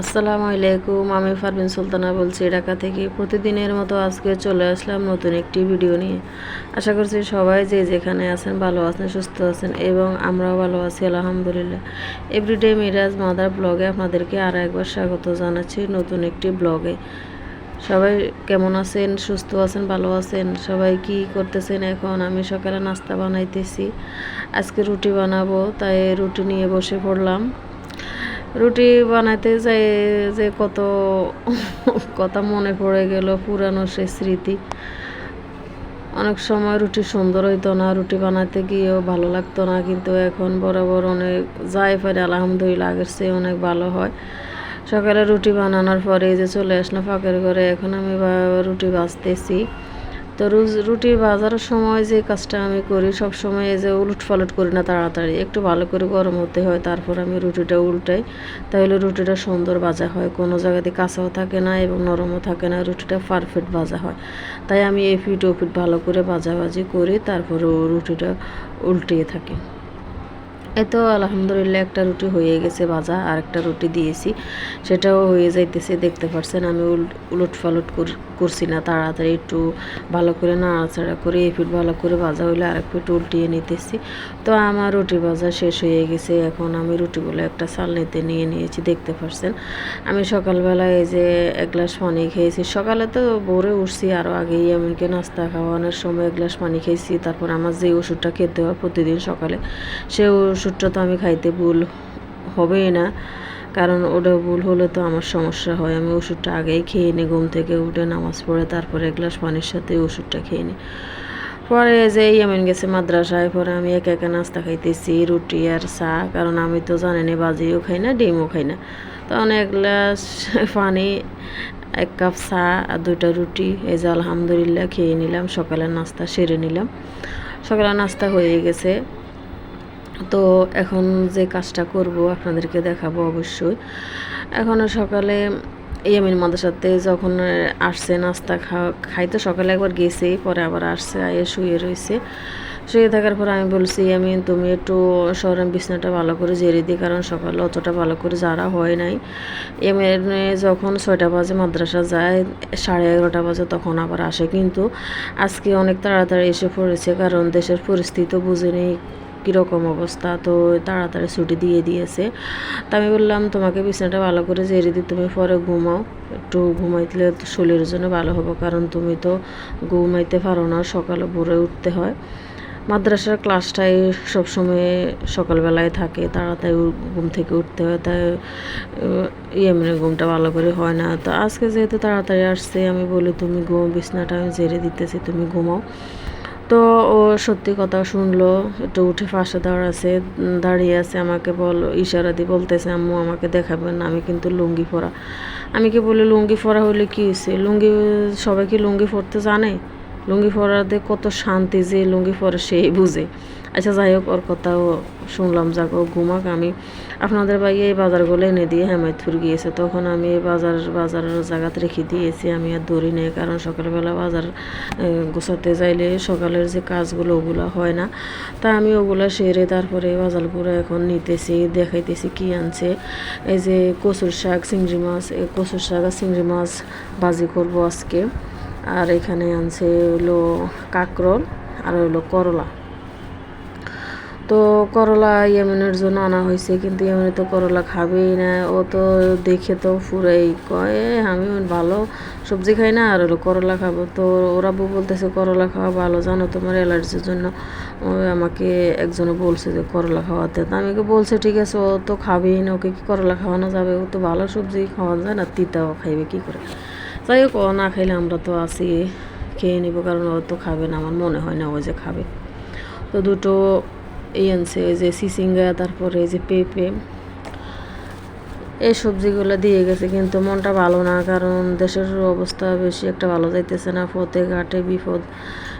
আসসালামু আলাইকুম, আমি ফারবিন সুলতানা বলছি ঢাকা থেকে। প্রতিদিনের মতো আজকে চলে আসলাম নতুন একটি ভিডিও নিয়ে। আশা করছি সবাই যে যেখানে আছেন ভালো আছেন, সুস্থ আছেন এবং আমরাও ভালো আছি, আলহামদুলিল্লাহ। এভরিডে মিরাজ মাদার ব্লগে আপনাদেরকে আর একবার স্বাগত জানাচ্ছি নতুন একটি ব্লগে সবাই কেমন আছেন, সুস্থ আছেন, ভালো আছেন? সবাই কি করতেছেন এখন? আমি সকালে নাস্তা বানাইতেছি। আজকে রুটি বানাবো, তাই রুটি নিয়ে বসে পড়লাম। রুটি বানাইতে যাই, যে কত কথা মনে পড়ে গেল পুরানো সে স্মৃতি। অনেক সময় রুটি সুন্দর হইতো না, রুটি বানাতে গিয়েও ভালো লাগতো না, কিন্তু এখন বরাবর অনেক যাই পারে, আলহামদুলিল্লাহ, আগের চেয়ে অনেক ভালো হয়। সকালে রুটি বানানোর পরে যে চলে আসলো ফাঁকের ঘরে, এখন আমি রুটি ভাজতেছি তো রুজ- রুটি বাজার সময় যে কাজটা আমি করি, সব সময় এই যে উলট পালট করি না তাড়াতাড়ি। একটু ভালো করে গরম হতে হয়, তারপর আমি রুটিটা উল্টাই। তাহলে রুটিটা সুন্দর ভাজা হয়, কোনো জায়গাতে কাঁচাও থাকে না এবং নরমও থাকে না, রুটিটা পারফেক্ট ভাজা হয়। তাই আমি এফিট ফিট ও ফিট ভালো করে ভাজাভাজি করি তারপরে রুটিটা উল্টিয়ে থাকি। এই তো আলহামদুলিল্লাহ একটা রুটি হয়ে গেছে ভাজা, আর একটা রুটি দিয়েছি। সেটাও হয়ে যাইতেছে, দেখতে পাচ্ছেন আমি উল- উলট ফালট কর- করছি না। তাড়াতাড়ি একটু ভালো করে নাড়াচাড়া করে এই ফিট ভালো করে ভাজা হইলে আরেক ফিট উল্টিয়ে নিতেছি। তো আমার রুটি ভাজা শেষ হয়ে গেছে, এখন আমি রুটিগুলো একটা চালনিতে নিয়ে নিয়েছি, দেখতে পাচ্ছেন আমি সকালবেলা এই যে এক গ্লাস পানি খেয়েছি, সকালে তো ভোরে উঠছি আরও আগেই এমনকি নাস্তা খাওয়ানোর সময় এক গ্লাস পানি খেয়েছি, তারপর আমার যে ওষুধটা খেতে হয় প্রতিদিন সকালে সেই ওষুধটা তো আমি খাইতে ভুল হবেই না, কারণ ওটা ভুল হলে তো আমার সমস্যা হয়। আমি ওষুধটা আগেই খেয়ে নিই ঘুম থেকে উঠে নামাজ পড়ে তারপরে এক গ্লাস পানির সাথে ওষুধটা খেয়ে নিই পরে যে ইয়ামিন গেছে মাদ্রাসায়, পরে আমি একা একা নাস্তা খাইতেছি, রুটি আর চা, কারণ আমি তো জানেনি বাজিও খাই না, ডিমও খাই না। তখন এক গ্লাস পানি, এক কাপ চা আর দুইটা রুটি, এই যে আলহামদুলিল্লাহ খেয়ে নিলাম, সকালের নাস্তা সেরে নিলাম। সকালের নাস্তা হয়ে গেছে। তো এখন যে কাজটা করব আপনাদেরকে দেখাবো অবশ্যই। এখনও সকালে ইয়ামিন মাদ্রাসাতে যখন আসছে নাস্তা খাওয়া খাইতে সকালে একবার গেছে, পরে আবার আসছে, আয়ে শুয়ে রয়েছে শুয়ে থাকার পর আমি বলছি আমি তুমি একটু শহরের বিছনাটা ভালো করে জেরে দিই, কারণ সকালে অতটা ভালো করে যারা হয় নাই। এমএর যখন ছয়টা বাজে মাদ্রাসা যায়, সাড়ে এগারোটা বাজে তখন আবার আসে। কিন্তু আজকে অনেক তাড়াতাড়ি এসে পড়েছে, কারণ দেশের পরিস্থিতি বুঝে নেই। কীরকম অবস্থা? তো তাড়াতাড়ি ছুটি দিয়ে দিয়েছে। তা আমি বললাম, তোমাকে বিছানাটা ভালো করে জেরে দিই, তুমি পরে ঘুমাও। একটু ঘুমাইলে তো শরীরের জন্য ভালো হবে, কারণ তুমি তো ঘুমাইতে পারো না, সকালে ভোরে উঠতে হয়। মাদ্রাসার ক্লাসটাই সবসময় সকালবেলায় থাকে, তাড়াতাড়ি ঘুম থেকে উঠতে হয়, তাই ইয়ে মানে ঘুমটা ভালো করে হয় না। তো আজকে যেহেতু তাড়াতাড়ি আসছে, আমি বলি, তুমি ঘুম বিছনাটা আমি জেরে দিতেছি, তুমি ঘুমাও। তো ও সত্যি কথা শুনলো, একটু উঠে পাশে দাঁড়াছে আছে, দাঁড়িয়ে আছে, আমাকে বল, ইশারা দিয়ে বলতেছে, আম্মু, আমাকে দেখাবেন, আমি কিন্তু লুঙ্গি পরা। আমি কি বলি, লুঙ্গি পরা হলে কী হয়েছে লুঙ্গি, সবাই কি লুঙ্গি পরতে জানে? লুঙ্গি পরাতে কত শান্তি যে লুঙ্গি পরে সেই বুঝে। আচ্ছা যাই হোক, ওর কথাও শুনলাম, যাক, ও ঘুমাক। আমি আপনাদের ভাই এই বাজারগুলো এনে দিয়ে হেমায়তপুর গিয়েছে। তখন আমি এই বাজার, বাজারের জায়গাতে রেখে দিয়েছি। আমি আর দৌড়ি নেই, কারণ সকালবেলা বাজার গোছাতে যাইলে সকালের যে কাজগুলো ওগুলো হয় না। তা আমি ওগুলো সেরে তারপরে বাজারগুলো এখন নিতেছি, দেখাইতেছি কি আনছে। এই যে কচুর শাক, চিংড়ি মাছ এই কচুর শাক আর চিংড়ি মাছ ভাজি করব আজকে। আর এখানে আনছে হলো কাঁকরোল আর হলো করলা। তো করলা ইয়ামিনের জন্য আনা হয়েছে কিন্তু ইয়ামিনে তো করলা খাবেই না। ও তো দেখে তো পুরাই কয় "এ, আমি ভালো সবজি খাই না আর হলো করলা খাব। তো ওরা বউ বলতেছে করলা খাওয়া ভালো জানো তোমার অ্যালার্জির জন্য? আমাকে একজনে বলছে যে করলা খাওয়াতে। তা আমি বলছে ঠিক আছে ও তো খাবেই না ওকে কি করলা খাওয়ানো যাবে? ও তো ভালো সবজি খাওয়া যায় না তিতাও খাইবে কি করে? যাই হোক ও না খাইলে আমরা তো আছি খেয়ে নিব কারণ ও তো খাবে না আমার মনে হয় না ও যে খাবে। তো দুটো এই আনছে ওই যে সিসিঙ্গা, তারপরে এই যে পেঁপে, এই সবজিগুলো দিয়ে গেছে, কিন্তু মনটা ভালো না, কারণ দেশের অবস্থা বেশি একটা ভালো যাইতেছে না। পথে ঘাটে বিপদ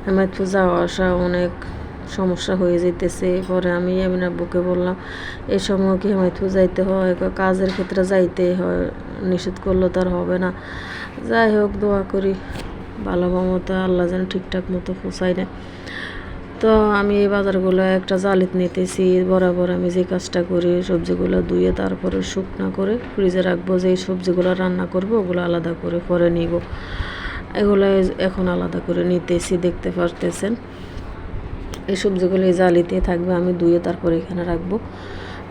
হেমায়তপুর যাওয়া আসা অনেক সমস্যা হয়ে যাইতেছে। পরে আমি এমনি বুকে বললাম, এই সময় কি হেমায়তপুর যাইতে হয়? কাজের ক্ষেত্রে যাইতেই হয়, নিষেধ করলে তো আর হবে না। যাই হোক, দোয়া করি, ভালো মতো আল্লাহ যেন ঠিকঠাক মতো পৌঁছায় না তো আমি এই বাজারগুলো একটা জালিত নিতেছি, বরাবর আমি যে কাজটা করি সবজিগুলো ধুয়ে তারপরে শুকনা করে ফ্রিজে রাখব, যে সবজিগুলো রান্না করব ওগুলো আলাদা করে পরে নিব। এগুলো এখন আলাদা করে নিতেছি, দেখতে পারতেছেন। এই সবজিগুলো জালিতে থাকবে, আমি ধুয়ে তারপরে এখানে রাখব।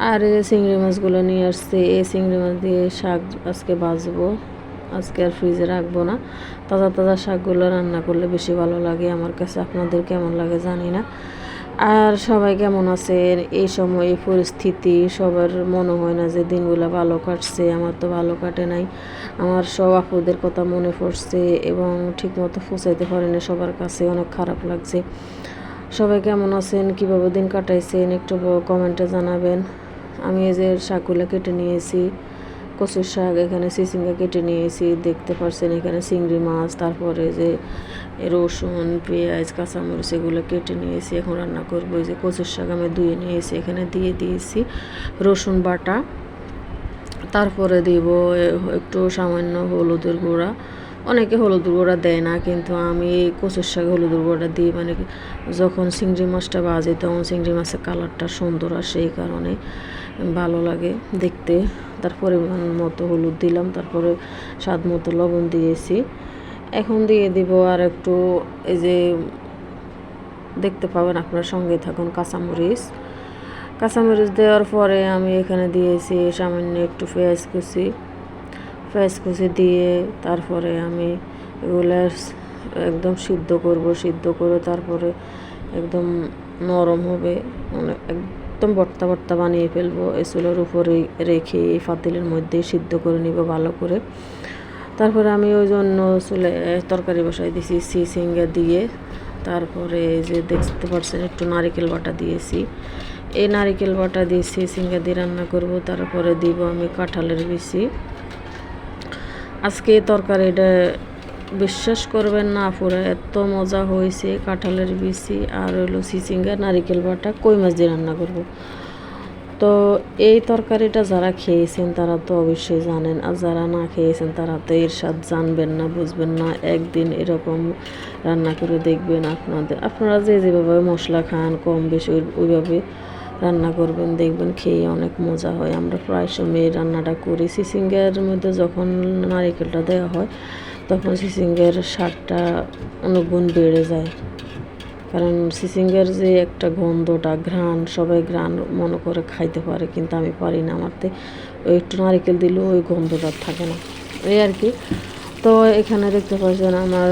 আর এই চিংড়ি মাছগুলো নিয়ে আসছে, এই চিংড়ি মাছ দিয়ে শাক আজকে ভাজবো। আজকে আর ফ্রিজে রাখব না। তাজা তাজা শাকগুলো রান্না করলে বেশি ভালো লাগে। আমার কাছে আপনাদের কেমন লাগে জানি না। আর সবাই কেমন আছেন? এই সময় এই পরিস্থিতি, সবার মনে হয় না যে দিনগুলো ভালো কাটছে। আমার তো ভালো কাটে নাই। আমার সব আপুদের কথা মনে পড়ছে এবং ঠিকমতো পৌঁছাইতে পারেনি সবার কাছে অনেক খারাপ লাগছে। সবাই কেমন আছেন? কীভাবে দিন কাটাইছেন? একটু কমেন্টে জানাবেন। আমি এই যে শাকগুলো কেটে নিয়েছি। কচুর শাক, এখানে সিসিঙ্গা কেটে নিয়েছি, দেখতে পাচ্ছেন এখানে চিংড়ি মাছ, তারপরে যে রসুন, পেঁয়াজ, কাঁচামরিচ, এগুলো কেটে নিয়েছি, এখন রান্না করব। যে কচুর শাক আমি ধুয়ে নিয়েছি, এখানে দিয়ে দিয়েছি রসুন বাটা। তারপরে দিব একটু সামান্য হলুদের গুঁড়া। অনেকে হলুদ গুঁড়া দেয় না, কিন্তু আমি কচুর শাক হলুদ গুঁড়া দিই মানে যখন চিংড়ি মাছটা বাজে তখন চিংড়ি মাছের কালারটা সুন্দর আসে এই কারণে। ভালো লাগে দেখতে। তার পরিমাণ মতো হলুদ দিলাম, তারপরে স্বাদ মতো লবণ দিয়েছি। এখন দিয়ে দিব আর একটু এই যে, দেখতে পাবেন আপনার সঙ্গে থাকুন কাঁচামরিচ। কাঁচামরিচ দেওয়ার পরে আমি এখানে দিয়েছি সামান্য একটু পেঁয়াজ কুচি। পেঁয়াজ কুচি দিয়ে তারপরে আমি এগুলো একদম সিদ্ধ করব, সিদ্ধ করে তারপরে একদম নরম হবে মানে একদম বর্তা বর্তা বানিয়ে ফেলব, এই চুলোর উপরে রেখে এই পাতিলের মধ্যে সিদ্ধ করে নিব ভালো করে। তারপরে আমি ওই জন্য চুলে তরকারি বসাই দিয়েছি সি সিঙ্গা দিয়ে। তারপরে যে দেখতে পাচ্ছেন একটু নারিকেল বাটা দিয়েছি। এই নারিকেল বাটা দিয়ে দিয়েছি সিঙ্গা দিয়ে রান্না করব, তারপরে দিব আমি কাঁঠালের বিচি। আজকে তরকারিটা বিশ্বাস করবেন না, পুরো এত মজা হয়েছে কাঁঠালের বিচি আর হলো সিচিঙ্গা নারিকেল বাটা, কই মাছ দিয়ে রান্না করব? তো এই তরকারিটা যারা খেয়েছেন তারা তো অবশ্যই জানেন, আর যারা না খেয়েছেন তারা তো এর স্বাদ জানবেন না, বুঝবেন না, একদিন এরকম রান্না করে দেখবেন আপনাদের। আপনারা যে যেভাবে মশলা খান, কম বেশি ওইভাবে রান্না করবেন, দেখবেন খেয়ে অনেক মজা হয়। আমরা প্রায় সময় রান্নাটা করি। সিসিঙ্গের মধ্যে যখন নারিকেলটা দেওয়া হয় তখন সিসিঙ্গের স্বাদটা অনেক গুণ বেড়ে যায়। কারণ সিসিঙ্গের যে একটা গন্ধটা, ঘ্রাণ, সবাই ঘ্রাণ মনে করে খাইতে পারে, কিন্তু আমি পারি না আমারতে ওই একটু নারিকেল দিলেও ওই গন্ধটা থাকে না। এই আর কি। তো এখানে দেখতে পাচ্ছেন আমার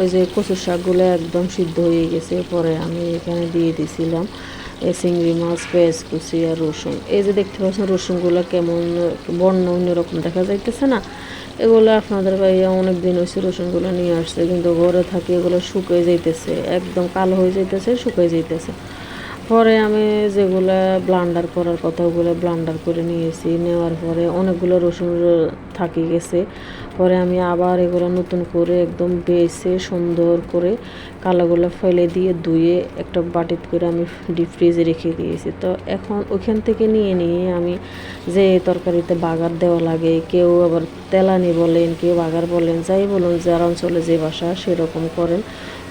ওই যে কচুর শাকগুলো একদম সিদ্ধ হয়ে গেছে। পরে আমি এখানে দিয়ে দিয়েছিলাম এই চিংড়ি মাছ, পেঁয়াজ কুচি আর রসুন। এই যে দেখতে পাচ্ছেন রসুনগুলো কেমন বর্ণ অন্যরকম দেখা যাইতেছে না? এগুলো আপনাদের ভাইয়া অনেক দিন হয়েছে রসুনগুলো নিয়ে আসছে, কিন্তু ঘরে থাকি এগুলো শুকিয়ে যাইতেছে, একদম কালো হয়ে যাইতেছে, শুকিয়ে যাইতেছে। পরে আমি যেগুলো ব্লান্ডার করার কথা ওগুলো ব্লান্ডার করে নিয়েছি। নেওয়ার পরে অনেকগুলো রসুন থাকি গেছে। পরে আমি আবার এগুলো নতুন করে একদম বেছে সুন্দর করে কালোগুলো ফেলে দিয়ে ধুয়ে একটা বাটিত করে আমি ডিপ ফ্রিজে রেখে দিয়েছি। তো এখন ওইখান থেকে নিয়ে নিয়ে আমি যে তরকারিতে বাগার দেওয়া লাগে, কেউ আবার তেলানি বলেন, কেউ বাগার বলেন, যাই বলুন, যার অঞ্চলে যে বাসা সেরকম করেন।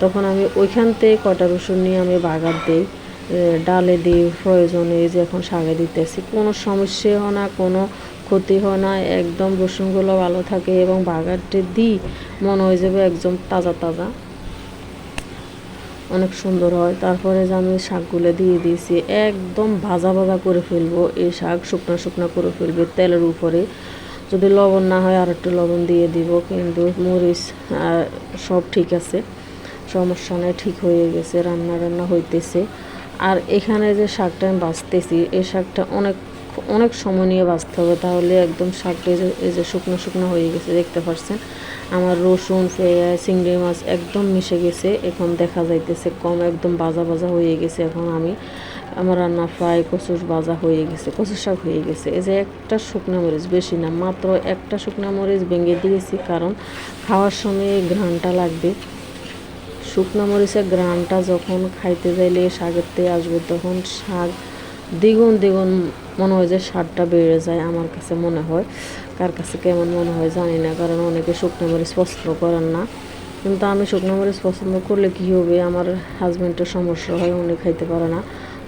তখন আমি ওইখান থেকে কটা রসুন নিয়ে আমি বাগার দিই। ডালে দিই প্রয়োজনে যে এখন শাকে দিতেছি। কোনো সমস্যা হয় না, কোনো ক্ষতি হয় না, একদম রসুনগুলো ভালো থাকে এবং বাগারটি দিই, মনে হয়ে যাবে একদম তাজা তাজা। অনেক সুন্দর হয়। তারপরে যে আমি শাকগুলো দিয়ে দিয়েছি, একদম ভাজা ভাজা করে ফেলব এই শাক, শুকনো শুকনো করে ফেলবে তেলের উপরে। যদি লবণ না হয় আর একটু লবণ দিয়ে দিব, কিন্তু মরিচ সব ঠিক আছে। সমস্যা নেই, ঠিক হয়ে গেছে রান্না রান্না হইতেছে। আর এখানে যে শাকটা আমি বাঁচতেছি, এই শাকটা অনেক অনেক সময় নিয়ে বাঁচতে হবে। তাহলে একদম শাকটা এই যে শুকনো শুকনো হয়ে গেছে, দেখতে পাচ্ছেন? আমার রসুন, পেঁয়াজ, চিংড়ি মাছ একদম মিশে গেছে। এখন দেখা যাইতেছে কম, একদম বাজা বাজা হয়ে গেছে এখন আমি। আমার রান্না ফ্রাই কচুর বাজা হয়ে গেছে, কচুর শাক হয়ে গেছে। এই যে একটা শুকনো মরিচ, বেশি না, মাত্র একটা শুকনো মরিচ ভেঙে দিয়েছি। কারণ খাওয়ার সময় ঘ্রাণটা লাগবে। শুকনো মরিচের গ্রানটা যখন খাইতে যাইলে শাকের তে আসবে, তখন শাক দ্বিগুণ দ্বিগুণ মনে হয় যে স্বাদটা বেড়ে যায় আমার কাছে মনে হয়। কার কাছে কেমন মনে হয় জানি না, কারণ অনেকে শুকনো মরিচ পছন্দ করেন না। কিন্তু আমি শুকনো মরিচ পছন্দ করলে কী হবে? আমার হাজব্যান্ডের সমস্যা হয়, উনি খাইতে পারে না।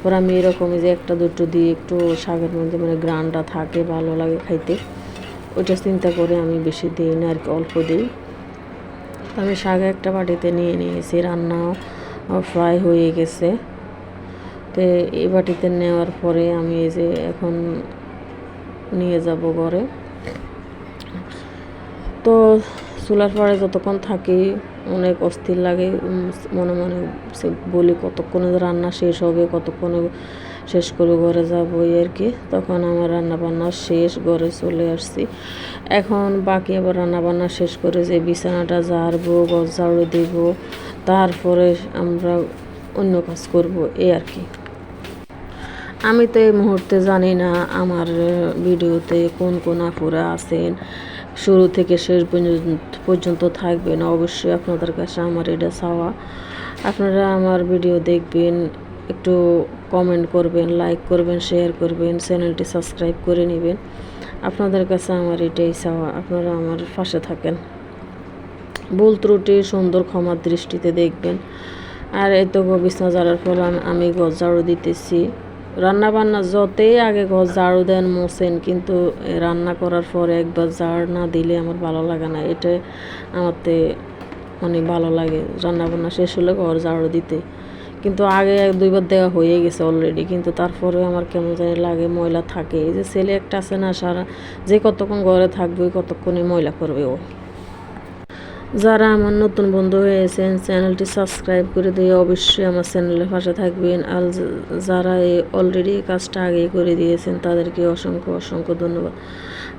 পরে আমি এরকমই যে একটা দুটো দিয়ে একটু শাকের মধ্যে মানে গ্রানটা থাকে, ভালো লাগে খাইতে, ওইটা চিন্তা করে আমি বেশি দিই না আর কি, অল্প দিই। আমি শাক একটা বাটিতে নিয়ে নিয়েছি রান্নাও ফ্রাই হয়ে গেছে। তো এই বাটিতে নেওয়ার পরে আমি এই যে এখন নিয়ে যাব ঘরে। তো চুলার পরে যতক্ষণ থাকি, অনেক অস্থির লাগে মনে মনে বলি কতক্ষণে রান্না শেষ হবে, কতক্ষণে শেষ করে ঘরে যাব আর কি। তখন আমার রান্না বান্না শেষ, ঘরে চলে আসছি। এখন বাকি আবার রান্না বান্না শেষ করে যে বিছানাটা ঝাড়বো ঝাড়ু দেব, তারপরে আমরা অন্য কাজ করব এই আর কি। আমি তো এই মুহূর্তে জানি না আমার ভিডিওতে কোন কোন আপুরা আছেন, শুরু থেকে শেষ পর্যন্ত পর্যন্ত থাকবেন, অবশ্যই আপনাদের কাছে আমার এটা চাওয়া। আপনারা আমার ভিডিও দেখবেন, একটু কমেন্ট করবেন লাইক করবেন শেয়ার করবেন চ্যানেলটি সাবস্ক্রাইব করে নেবেন। আপনাদের কাছে আমার এটাই চাওয়া, আপনারা আমার পাশে থাকেন। ভুল ত্রুটি, সুন্দর ক্ষমার দৃষ্টিতে দেখবেন। আর এই তো বিছনা ঝাড়ার ফল আমি- ঘর ঝাড়ু দিতেছি। রান্না বান্না যতই আগে ঘর ঝাড়ু দেন, মোছেন, কিন্তু রান্না করার পরে একবার ঝাড় না দিলে আমার ভালো লাগে না। এটা আমারতে অনেক ভালো লাগে। রান্না বান্না শেষ হলে ঘর ঝাড়ু দিতে। কিন্তু আগে দুইবার দেওয়া হয়ে গেছে অলরেডি কিন্তু তারপরে আমার কেমন জানি লাগে ময়লা থাকে। এই যে ছেলে একটা আছে না, সারা যে কতক্ষণ ঘরে থাকবে ওই কতক্ষণই ময়লা করবে ও। যারা আমার নতুন বন্ধু হয়েছেন চ্যানেলটি সাবস্ক্রাইব করে দিয়ে অবশ্যই আমার চ্যানেলের পাশে থাকবেন। আর যারা এই অলরেডি কাজটা আগে করে দিয়েছেন, তাদেরকে অসংখ্য অসংখ্য ধন্যবাদ।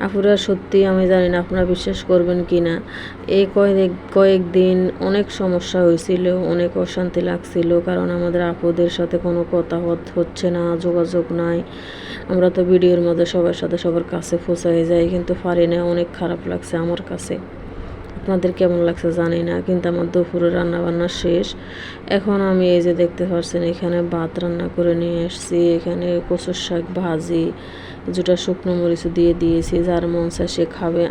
আপুরা, সত্যি আমি জানি না আপনারা বিশ্বাস করবেন কি না এই কয়েক, কয়েকদিন অনেক সমস্যা হয়েছিল, অনেক অশান্তি লাগছিল, কারণ আমাদের আপুদের সাথে কোনো কথা হচ্ছে না, যোগাযোগ নাই। আমরা তো ভিডিওর মধ্যে সবার সাথে সবার কাছে ফোসাই যাই, কিন্তু পারি না, অনেক খারাপ লাগছে আমার কাছে। আপনাদের কেমন লাগছে জানি না, কিন্তু আমার দুপুরে রান্না বান্না শেষ। এখন আমি এই যে দেখতে পাচ্ছেন এখানে ভাত রান্না করে নিয়ে এসেছি এখানে কচুর শাক ভাজি কিছুটা শুকনো মরিচ দিয়ে দিয়েছি। যার মন সে খাবে।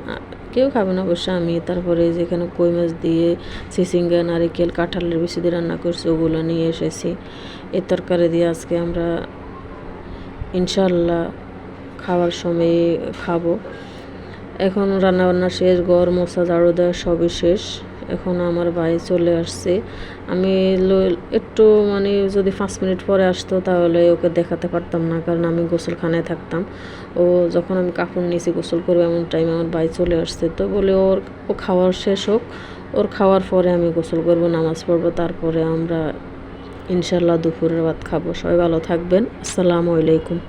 কেউ খাবে না অবশ্য আমি। তারপরে এই যে এখানে কই মাছ দিয়ে চিচিঙ্গা নারিকেল, কাঁঠালের বেশি দিয়ে রান্না করছি, ওগুলো নিয়ে এসেছি। এই তরকারি দিয়ে আজকে আমরা ইনশাল্লাহ খাওয়ার সময় খাব। এখন রান্নাবান্না শেষ, ঘর মোছা, ঝাড়ু দেওয়া সবই শেষ। এখন আমার ভাই চলে আসছে। আমি একটু মানে যদি পাঁচ মিনিট পরে আসতো তাহলে ওকে দেখাতে পারতাম না, কারণ আমি গোসলখানায় থাকতাম। ও যখন আমি কাপড় নিয়েছি গোসল করব এমন টাইমে আমার ভাই চলে আসছে। তো বলে ওর, ও খাওয়ার শেষ হোক, ওর খাওয়ার পরে আমি গোসল করব, নামাজ পড়ব, তারপরে আমরা ইনশাল্লাহ দুপুরের ভাত খাব। সবাই ভালো থাকবেন। আসসালামু আলাইকুম।